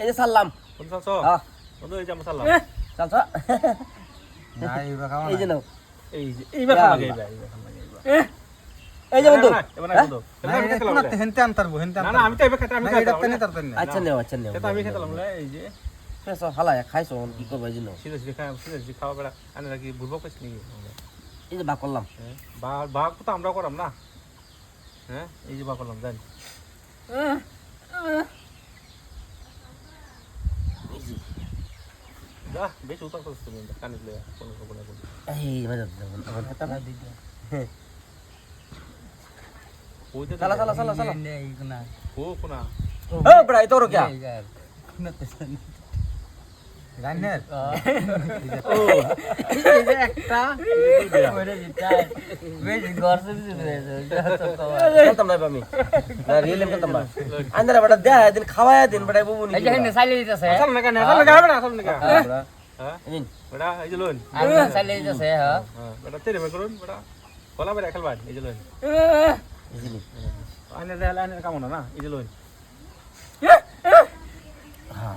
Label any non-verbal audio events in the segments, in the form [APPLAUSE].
এই যে সারলাম বন্ধু হ্যাঁ এই যে আমরা না এইবার খাওয়া এই যে নাও। এই যে এইবার খাওয়া লাগে আল্লাহ। এইবার এইবার খাওয়া লাগে এই যে বন্ধু। না, না, এবার না, হ্যাঁ? বন্ধু। এবার আমি হেনতে আনতারবো হেনতে না না আমি তো এবার খেতে আমি এটা লাগলাম, তেনে না। আচ্ছা নেও আচ্ছা নেও। খেতে আমি খেতে লাগলাম, এই যে। ফেস হালায় খাইছো কি করব এই জন্য সিধা সিধা খাওয়া বেড়া আনে নাকি পাইছি নাকি আমরা? এই যে বা করলাম। হ্যাঁ বা তো আমরাও করাম না। হ্যাঁ এই যে বা করলাম জান। বেশ উত্তর করছিস তুমি কানে লইয়া কোনো খবর না কোনো এই মজা আমার হাতে না ওইটা চালা চালা চালা চালা ও কোনা ও বড়া এই তোর কি রান্নার [LAUGHS] ও খেলতাম না আমি। না রিয়েল খেলতাম না। আন্দারা বড়া দেয়া দিন খাওয়ায়া দিন বড়া বুবু নি আসল না কেন? আসল না কেন? হবে না আসল না কেন? হ্যাঁ? নিন। বেটা এই যে লোন হ্যাঁ বেটা তেরে মে করুন বেটা। বলা বেটা খেলবা এই যে লোন এই যে নিন। আনে দেখালে আনে কামো না? না এই যে লোন হ্যাঁ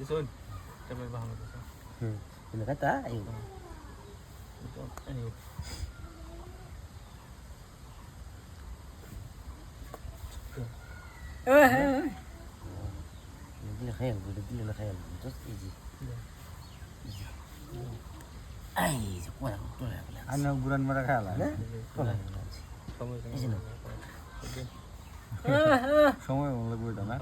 এই শোন ট্যাবলেট ভালো লাগছে হুম ini kata ayo এই dile khayal boleh dile na khayal terus easy easy ai je kuat aku tuh ya boleh আইনা বুড়ান মারা খাওয়া সময় এই যে নাও। সময় মনে লাগবে এটা না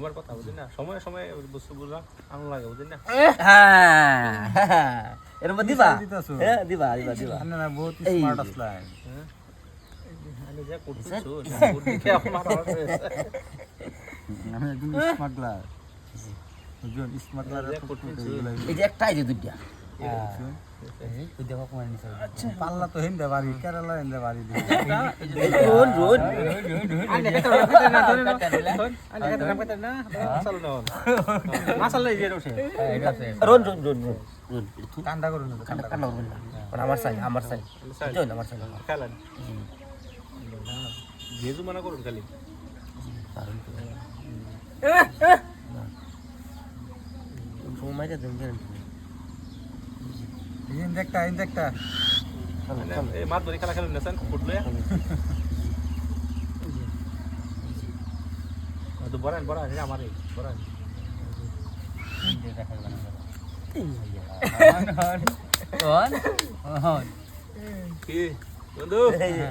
সময়ের কথা বুঝলি না? সময়ে সময়ে বস্তু বুঝলাম আনন্দ লাগে বুঝলি না? ha এর মধ্যে দিবা? হ্যাঁ দিবা দিবা দিবা। না না বহুত এই স্মার্ট হ্যাঁ? আমি যা করতেছো দেখে আমার আমি একদম স্মার্ট গ্লাস বুঝুন স্মার্ট গ্লাস এই যে একটাই যে দুইটা। পাল্লা তো হিন্দে বাড়ি কেরালা হিন্দে বাড়ি কান্দা করুন ওটা আমার সাই আমার সাই আমার সাই খেলেন। মানা করুন খালি। সময় যা দেন দেন ইন দেখটা ইন দেখটা চলো চলো এই মাছ ধরে খেলা খেলুন নেছেন ফুটলে তো বড়ান বড়ান এটা আমারই বড়ান কি বন্ধু?